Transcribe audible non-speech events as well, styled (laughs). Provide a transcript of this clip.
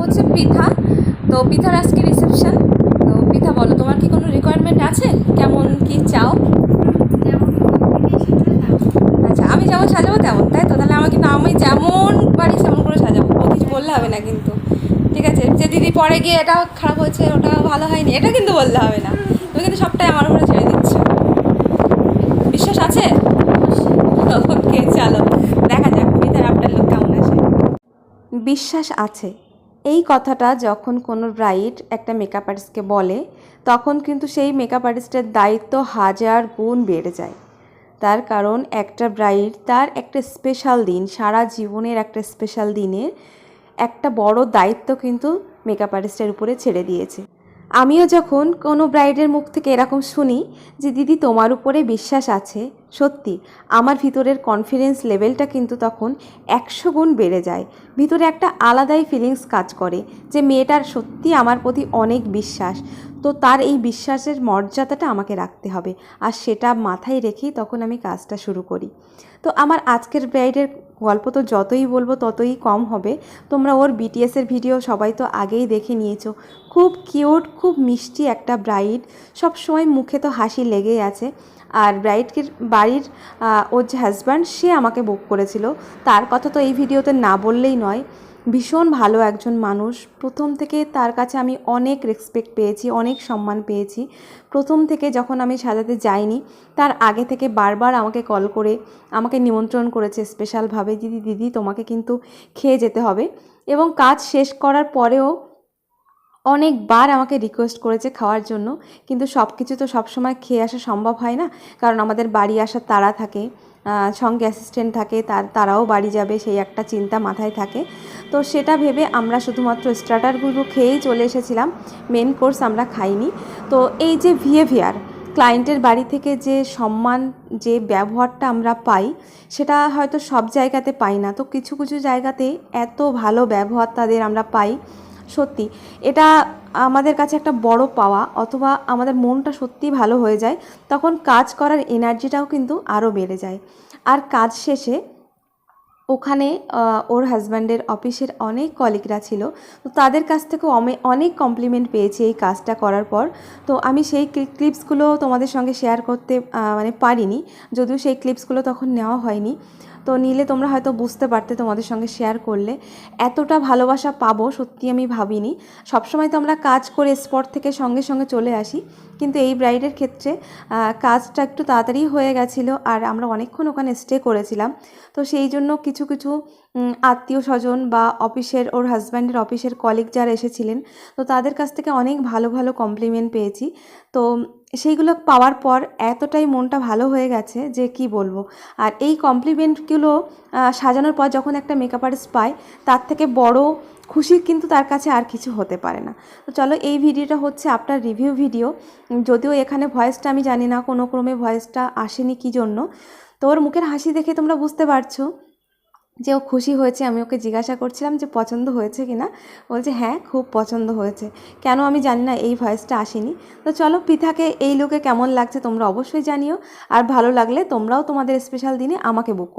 হচ্ছে পৃথা তো পৃথার আজকে রিসেপশন তো পৃথা বলো, তোমার কি কোনো রিকোয়ারমেন্ট আছে? কেমন, কি চাও? আচ্ছা আমি যেমন সাজাবো তেমন, তাই তো? তাহলে আমার কিন্তু আমি যেমন পারি সেমন করে সাজাবো। ও কিছু বললে হবে না কিন্তু। ঠিক আছে, যে দিদি পরে গিয়ে এটা খারাপ হয়েছে, ওটা ভালো হয়নি, এটা কিন্তু বললে হবে না। তুমি কিন্তু সবটাই আমার উপরে ছেড়ে দিচ্ছ। বিশ্বাস আছে? (laughs) ওকে, চলো, দেখা যাক পৃথার আপনার লোক কেমন আছে বিশ্বাস আছে। এই কথাটা যখন কোনো ব্রাইড একটা মেকআপ আর্টিস্টকে বলে, তখন কিন্তু সেই মেকআপ আর্টিস্টের দায়িত্ব হাজার গুণ বেড়ে যায়। তার কারণ একটা ব্রাইড তার একটা স্পেশাল দিন, সারা জীবনের একটা স্পেশাল দিনের একটা বড় দায়িত্ব কিন্তু মেকআপ আর্টিস্টের উপরে ছেড়ে দিয়েছে। আমিও যখন কোনো ব্রাইডের মুখ থেকে এরকম শুনি যে, দিদি, তোমার উপরে বিশ্বাস আছে সত্যি, আমার ভিতরের কনফিডেন্স লেভেলটা কিন্তু তখন একশো গুণ বেড়ে যায়। ভিতরে একটা আলাদাই ফিলিংস কাজ করে যে মেয়েটার সত্যি আমার প্রতি অনেক বিশ্বাস। তো তার এই বিশ্বাসের মর্যাদাটা আমাকে রাখতে হবে আর সেটা মাথায় রেখেই তখন আমি কাজটা শুরু করি। তো আমার আজকের ব্রাইডের গল্প তো যতই বলব ততই কম হবে। তোমরা ওর বিটিএসের ভিডিও সবাই তো আগেই দেখে নিয়েছো। খুব কিউট খুব মিষ্টি একটা ব্রাইড সবসময় মুখে তো হাসি লেগেই আছে। আর ব্রাইডকে বাড়ির ওর যে হাজব্যান্ড সে আমাকে বুক করেছিল। তার কথা তো এই ভিডিওতে না বললেই নয়। ভীষণ ভালো একজন মানুষ। প্রথম থেকে তার কাছে আমি অনেক রেসপেক্ট পেয়েছি, অনেক সম্মান পেয়েছি। প্রথম থেকে যখন আমি সাজাতে যাইনি, তার আগে থেকে বারবার আমাকে কল করে, আমাকে নিমন্ত্রণ করেছে স্পেশালভাবে দিদি দিদি, তোমাকে কিন্তু খেয়ে যেতে হবে। এবং কাজ শেষ করার পরেও অনেকবার আমাকে রিকোয়েস্ট করেছে খাওয়ার জন্য, কিন্তু সব কিছু তো সবসময় খেয়ে আসা সম্ভব হয় না, কারণ আমাদের বাড়ি আসার তাড়া থাকে সঙ্গে অ্যাসিস্ট্যান্ট থাকে, তার, তারাও বাড়ি যাবে, সেই একটা চিন্তা মাথায় থাকে। তো সেটা ভেবে আমরা শুধুমাত্র স্টার্টারগুলো খেয়েই চলে এসেছিলাম মেন কোর্স আমরা খাইনি। তো এই যে বিহেভিয়ার ক্লায়েন্টের বাড়ি থেকে যে সম্মান, যে ব্যবহারটা আমরা পাই, সেটা হয়তো সব জায়গাতে পাই না। তো কিছু কিছু জায়গাতে এত ভালো ব্যবহার তাদের আমরা পাই সত্যি, এটা আমাদের কাছে একটা বড় পাওয়া অথবা আমাদের মনটা সত্যিই ভালো হয়ে যায়, তখন কাজ করার এনার্জিটাও কিন্তু আরও বেড়ে যায়। আর কাজ শেষে ওখানে ওর হাজব্যান্ডের অফিসের অনেক কলিগরা ছিল, তো তাদের কাছ থেকেও অমে- অনেক কমপ্লিমেন্ট পেয়েছি এই কাজটা করার পর। তো আমি সেই ক্লিপসগুলো তোমাদের সঙ্গে শেয়ার করতে মানে পারিনি, যদিও সেই ক্লিপসগুলো তখন নেওয়া হয়নি। তো নিলে তোমরা হয়তো বুঝতে পারতে তোমাদের সঙ্গে শেয়ার করলে। এতটা ভালোবাসা পাবো, সত্যি আমি ভাবিনি। সবসময় তো আমরা কাজ করে স্পট থেকে সঙ্গে সঙ্গে চলে আসি। কিন্তু এই ব্রাইডের ক্ষেত্রে কাজটা একটু তাড়াতাড়ি হয়ে গেছিল আর আমরা অনেকক্ষণ ওখানে স্টে করেছিলাম। তো সেই জন্য কিছু কিছু আত্মীয় স্বজন বা অফিসের, ওর হাজব্যান্ডের অফিসের কলিগ যারা এসেছিলেন, তো তাদের কাছ থেকে অনেক ভালো ভালো কমপ্লিমেন্ট পেয়েছি। তো সেইগুলো পাওয়ার পর এতটাই মনটা ভালো হয়ে গেছে যে কি বলব। আর এই কমপ্লিমেন্টগুলো সাজানোর পর যখন একটা মেকআপ আর্টিস্ট পায়, তার থেকে বড় খুশি কিন্তু তার কাছে আর কিছু হতে পারে না। তো চলো এই ভিডিওটা হচ্ছে আপনার রিভিউ ভিডিও যদিও এখানে ভয়েসটা আমি জানি না, কোনো ক্রমে ভয়েসটা আসেনি কী জন্য। তো ওর মুখের হাসি দেখে তোমরা বুঝতে পারছ। যে ও খুশি হয়েছে, আমি ওকে জিজ্ঞাসা করছিলাম যে পছন্দ হয়েছে কি না বলছে হ্যাঁ খুব পছন্দ হয়েছে। কেন আমি জানি না, এই ভয়েসটা আসেনি। তো চলো, পিথাকে এই লোকে কেমন লাগছে তোমরা অবশ্যই জানিও। আর ভালো লাগলে তোমরাও তোমাদের স্পেশাল দিনে আমাকে বুক করো।